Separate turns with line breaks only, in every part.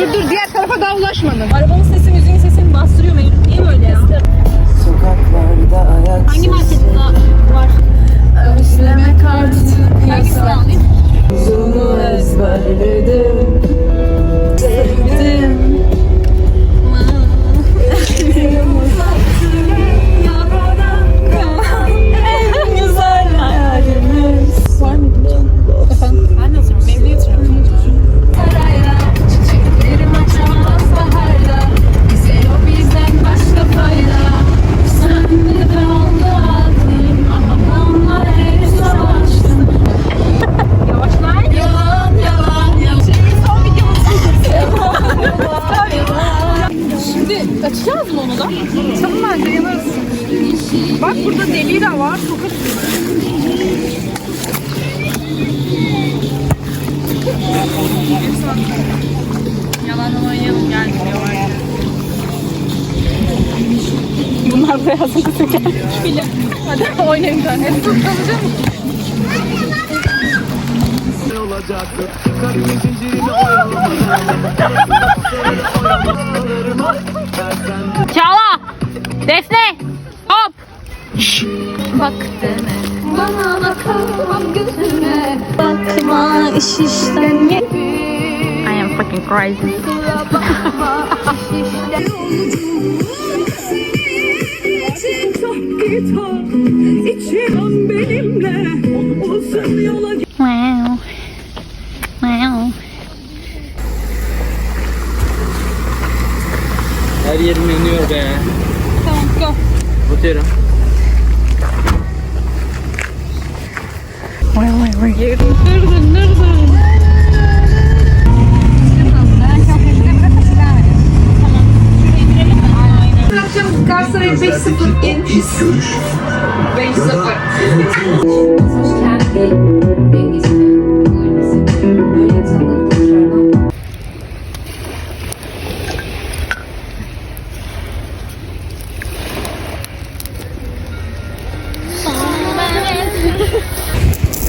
Dur dur diğer tarafa daha ulaşmadım.
Arabanın sesi müziğin
Bunlar
da söker. Bile. Hadi oynayın
zincirini oyalamadan
Çağla! Defne! Hop! Bak
Bana bakamam gözüme
Bakma iş işten fucking crazy. Wow. Wow.
Her yerim yanıyor be
Tamam go.
Atıyorum
Vay vay vay. Yerim dırdın dırdın.
Akşam Galatasaray 5-0 yenmiş. 5-0.
kendi dengesini bölmesini böyle insanları tekrardan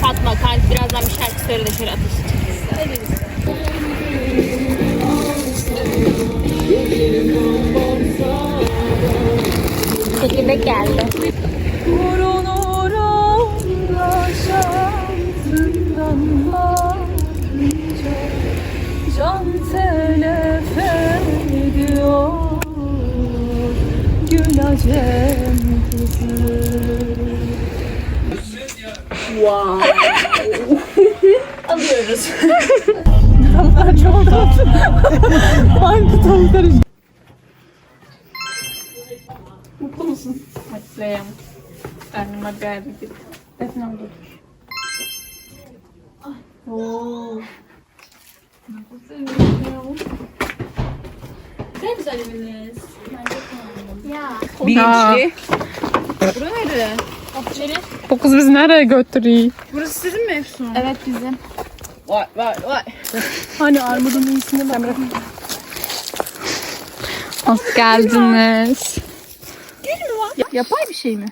Fatma kalp birazdan bir şarkı söyle de şöyle ateş için. Çekirdek geldi.
Can telef ediyor Gül acem kızı
Mutluyum. Önüme geldi. Defne oldu. Oo. Ne güzel eviniz.
Bilinçli.
Bura nerede? Bahçeli.
Bu kız bizi nereye götürüyor?
Burası sizin mi Efsun?
Evet bizim.
Vay vay vay.
Hani armudun iyisine bak.
Hoş geldiniz.
Yapay bir şey mi?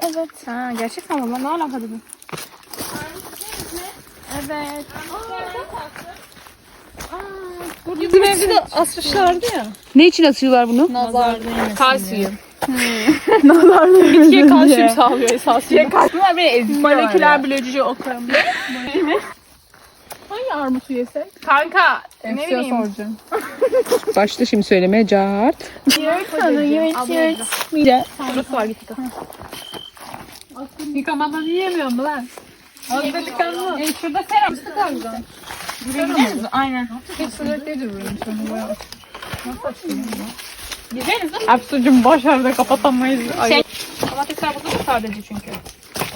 Evet.
Ha gerçek mi ama ne alaka dedim.
Evet.
Bizim evde de asmışlardı ya. Ne için asıyorlar bunu?
Nazar değmesin
Kalsiyum.
Bitkiye kalsiyum sağlıyor esasında.
Bunlar beni ezikliyorlar
Moleküler biyoloji okuyorum. Hangi armutu yesek?
Kanka ne
Efsu'ya
bileyim.
soracağım.
Başla şimdi söylemeye cart.
Burası var git yıka. Yıkamadan yiyemiyorum lan. Ağzına tıkanma.
E, şurada seram. Üstü kaldı. Buraya gidiyor musun? Aynen.
Hiç sürekli duruyorum sonra.
Gideriz değil mi?
Absucum boş evde kapatamayız. Ay,
Şey- Domatesler burada sadece çünkü.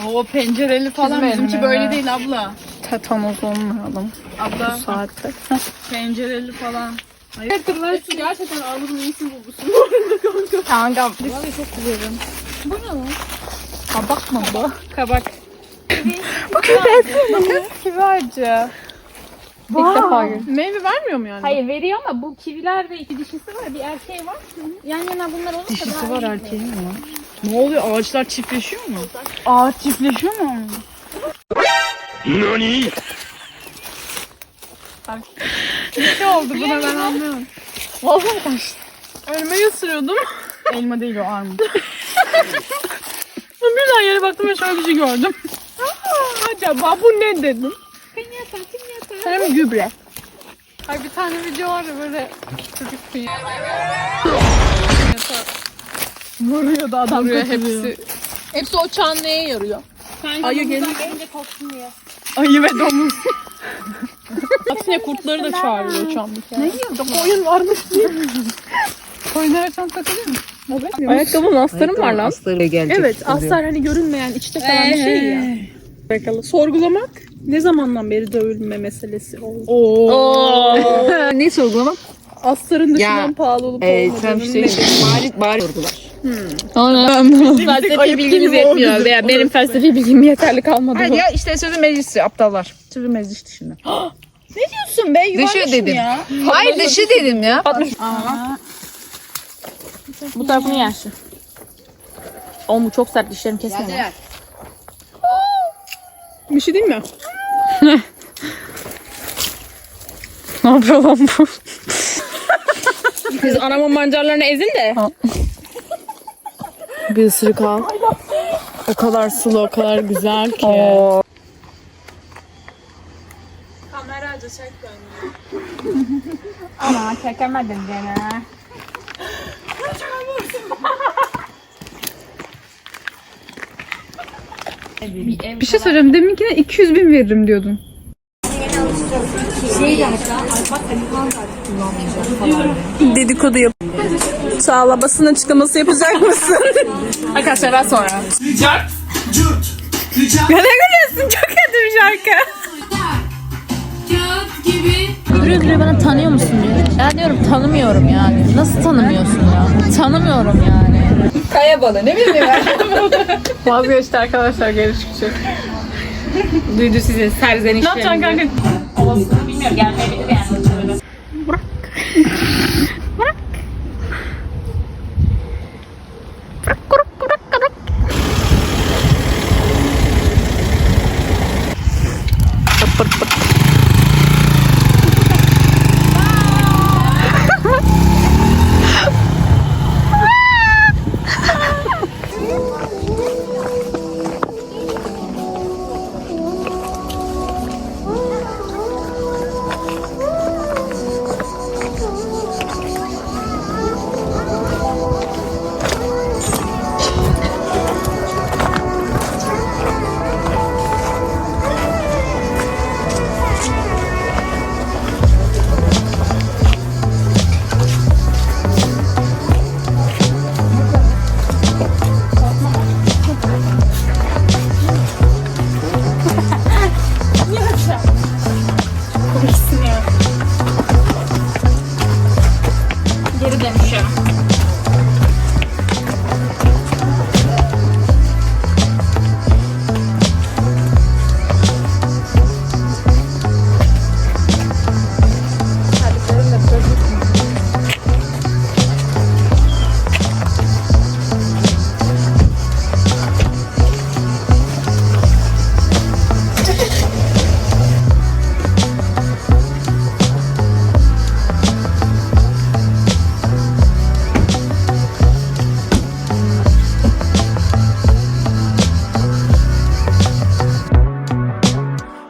O pencereli falan
Bizim
bizimki böyle değil abla.
Tetanoz olmayalım
Abla
bu saatte.
pencereli falan.
Hatırlar gerçekten armudun iyisini bulmuşsun.
Kanka.
Vallahi çok seviyorum. Bu ne lan? Kabak mı bu?
Kabak.
Bu küpesi. Kibarca. İlk defa gördüm. Meyve vermiyor mu yani?
Hayır veriyor ama bu kivilerde iki dişisi var bir erkeği var. Yan yana bunlar olursa
Dişisi
daha
var
iyi.
erkeğin mi? Ne oluyor? Ağaçlar çiftleşiyor mu?
Ağaç çiftleşiyor mu? Ne oldu buna ben anlıyorum. Vallahi kaçtı. Elmayı ısırıyordum. Elma değil o armut. Birden yere baktım ve şöyle bir şey gördüm. Aa, acaba bu ne dedim. Pinyata, pinyata. Hem gübre. Ay bir tane video var ya böyle çocuk pinyata. Vuruyor da adam Vuruyor hepsi. Hepsi o çan neye yarıyor? Ayı gelir. Ayı ve domuz. Aksine kurtları da çağırıyor bir kere. Ne yiyor? Koyun varmış diye. Koyunlara çan takılıyor mu? Evet. Ayakkabının astarı mı var lan?
Asları gelecek.
Evet, astar hani görünmeyen içte kalan bir şey ya. Bakalım. Sorgulamak ne zamandan beri dövülme meselesi oldu?
ne sorgulamak?
Astarın dışından
Ya,
pahalı olup
Ee,
olmadığını
sen işte bari bari sorgular.
Felsefi bilgimiz yetmiyor veya benim felsefi bilgim yeterli kalmadı.
Hayır ya işte sözün meclisi aptallar. Sözün meclis dışında.
diyorsun be
Dışı dedim. Hayır dışı dedim ya.
Bu tarafını yersin. Oğlum bu çok sert dişlerim kesmiyor.
Bir şey değil mi?
Ne yapıyor lan bu? Siz anamın mancarlarını ezin de.
Bir ısırık al. O kadar sulu, o kadar güzel ki.
Ama çekemedim gene.
Bir şey söyleyeceğim. Deminkine 200 bin veririm diyordun.
Dedikodu yap. Çağla basın açıklaması yapacak mısın?
Arkadaşlar ben sonra.
ne gülüyorsun? Çok kötü bir şarkı.
Duruyor duruyor bana tanıyor musun diyor. Ya diyorum tanımıyorum yani. Nasıl tanımıyorsun ya? Tanımıyorum yani.
Kaya balı ne bileyim ben.
Vazgeçti arkadaşlar geri çıkacak.
Duydu sizin serzenişlerinizi.
Ne yapacaksın kanka?
Bilmiyorum gelmeyebilir yani.